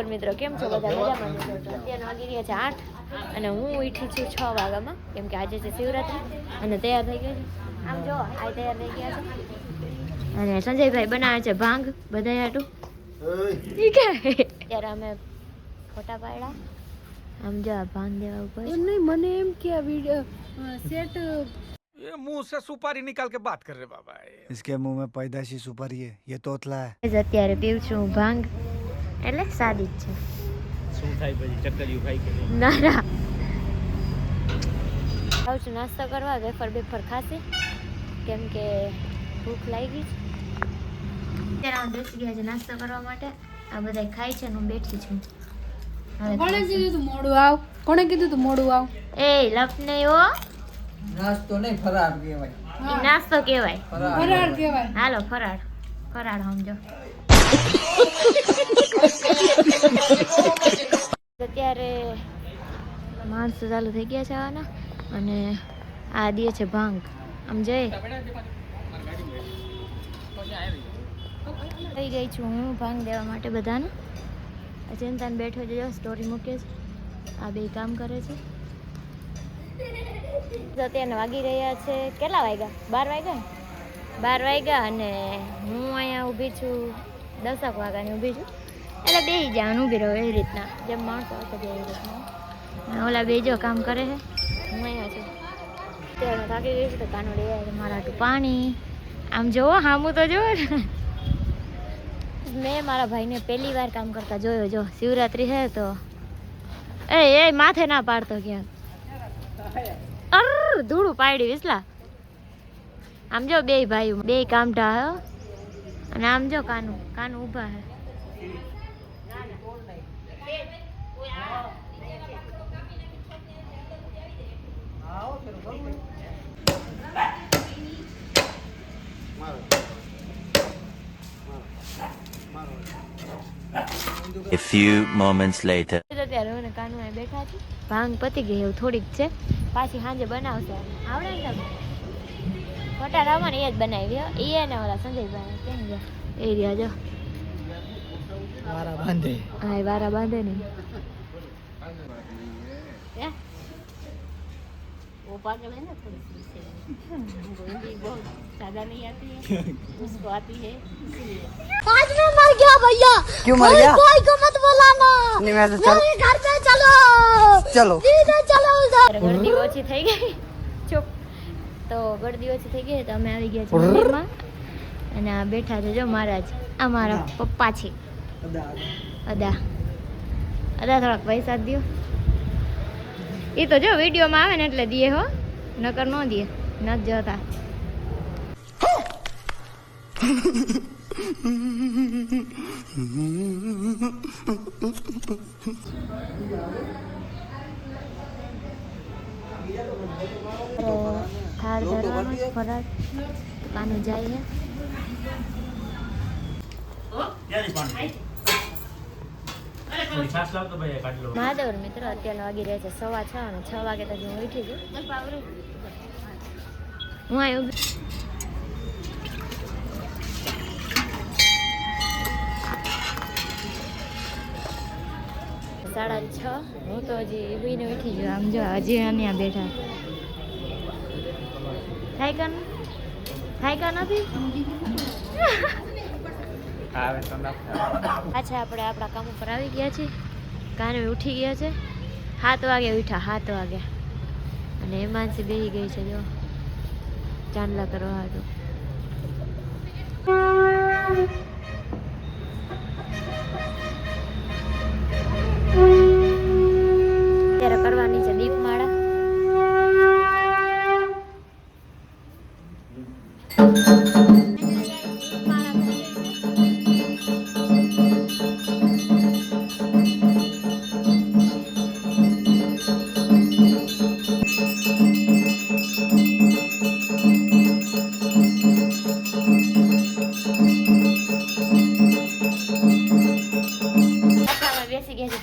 માધવર મિત્રો કેમ છો બધા મજામાં છો તો અત્યારના વાગી રહ્યા છે આઠ અને હું ઉઠી છું છ વાગ્યામાં કેમ કે આજે છે શિવરાત્રી અને તૈયાર થઈ ગઈ છે આમ જો આ તૈયાર થઈ ગયા છે અને સંજયભાઈ બનાવે છે ભાંગ બધા હાટું ઈ કે ત્યારે અમે ફોટા પાડ્યા આમ જો આ ભાંગ દેવા ઉપર એમ નહીં મને એમ કે આ વિડીયો સેટ ये मुंह से सुपारी निकाल के बात कर रहे बाबा इसके मुंह में पैदाशी सुपारी है ये तोतला है અત્યારે પીવું છું હું ભાંગ એટલે સાદી જ છે. શું થાય પછી? ચક્કરિયું ખાઈ કે ના ના. જાઉં છું નાસ્તો કરવા વેફર બેફર ખાશે. કેમ કે ભૂખ લાગી છે. અત્યારે હું બેસી ગયા છે નાસ્તો કરવા માટે. આ બધા ખાય છે ને હું બેઠી છું. કોણે કીધું તું મોડું આવ? કોણે કીધું તું મોડું આવ? એ લપ નહીં હો. નાસ્તો નહીં ફરાર કહેવાય. નાસ્તો કહેવાય. ફરાર કહેવાય. હાલો ફરાર. ફરાર સમજો અત્યારે માણસો ચાલુ થઈ ગયા છે આવાના અને આ દે છે ભાંગ. આમ જઈ થઈ ગઈ છું હું ભાંગ દેવા માટે બધાને. આ ચિંતાને બેઠો જજો સ્ટોરી મૂકે છે. આ બે કામ કરે છે. અત્યારે વાગી રહ્યા છે કેટલા વાગ્યા? બાર વાગ્યા? બાર વાગ્યા અને હું અહીંયા ઊભી છું. દસક વાગ્યાની ઊભી છું. એટલે બે જવાનું ઊભી રહ્યો એ રીતના. જેમ માણસો હશે એ રીતના ઓલા બે કામ કરે છે. હું અહીંયા છું. તો પાણી. આમ જોવો, હામું તો જોવો ને. મેં મારા ભાઈને પહેલી વાર કામ કરતા જોયો, જો, શિવરાત્રી છે તો. એ એ, માથે ના પાડતો ક્યાંક. અર ધૂળું પાડી વિસલા. આમ જો બે ભાઈ બે કામટા હો. અને આમ જો કાનું કાનું ઊભા હે. A few moments later. અત્યારે હું ને કાનું અહીં બેઠા છે ભાંગ પતી ગઈ એવું થોડીક છે. પાછી સાંજે બનાવશે. આવડે ને તમે? ખોટા રાવણ એ જ બનાવી હો. એ ને ઓલા સંજયભાઈ કેમ ગયા? એ રહ્યા જો. વારા બાંધે. હા એ વારા બાંધે ને? वो पागल है ना थोड़ी सी से हमको हिंदी बहुत ज्यादा नहीं आती है उसको आती है आज मैं मर गया भैया क्यों मर गया कोई को मत बुलाना नहीं मैं तो चल घर पे चलो चलो सीधे चलो उधर ગળદી ઓછી થઈ ગઈ ચૂપ તો ગળદી ઓછી થઈ ગઈ તો અમે આવી ગયા છીએ મંદિરમાં અને આ બેઠા છે જો મહારાજ આ મારા પપ્પા છે અદા અદા થોડાક પૈસા જ દ્યો એ તો જો વિડીયોમાં આવે ને એટલે દે હો. નકર ન દે નથી જતા. થાળ ધરવાનો ફરાળ કાનું જાય છે. મહાદેવર મિત્રો અત્યારના વાગી રહ્યા છે સવા છ અને છ વાગે તો હું ઉઠી છું હું અહીં સાડા છ. હું તો હજી ઉભીને ઉઠી છું આમ જો હજી અહીંયા બેઠા. થાય કા ન- થાય કા નથી પાછા આપણે આપણા કામ ઉપર આવી ગયા છીએ. કાને ઉઠી ગયા છે. સાત વાગે ઉઠ્યા સાત વાગે. અને હેમાનસી બેસી ગઈ છે જો. ચાંદલા કરવા હતું Thank કરવાની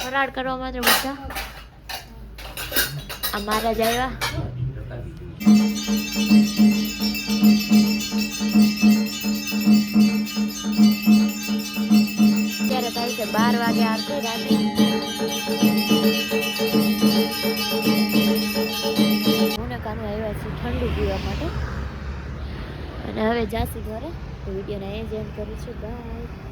ફરાળ કરવા માટે બધા. આ મહારાજ આવ્યા. અત્યારે થાય છે બાર વાગે આરતી રાતે હું ને કાનું આવ્યા છે ઠંડુ પીવા માટે. અને હવે જાસી ઘરે. તો વિડીયોને એ જ એમ કરું છું. બાય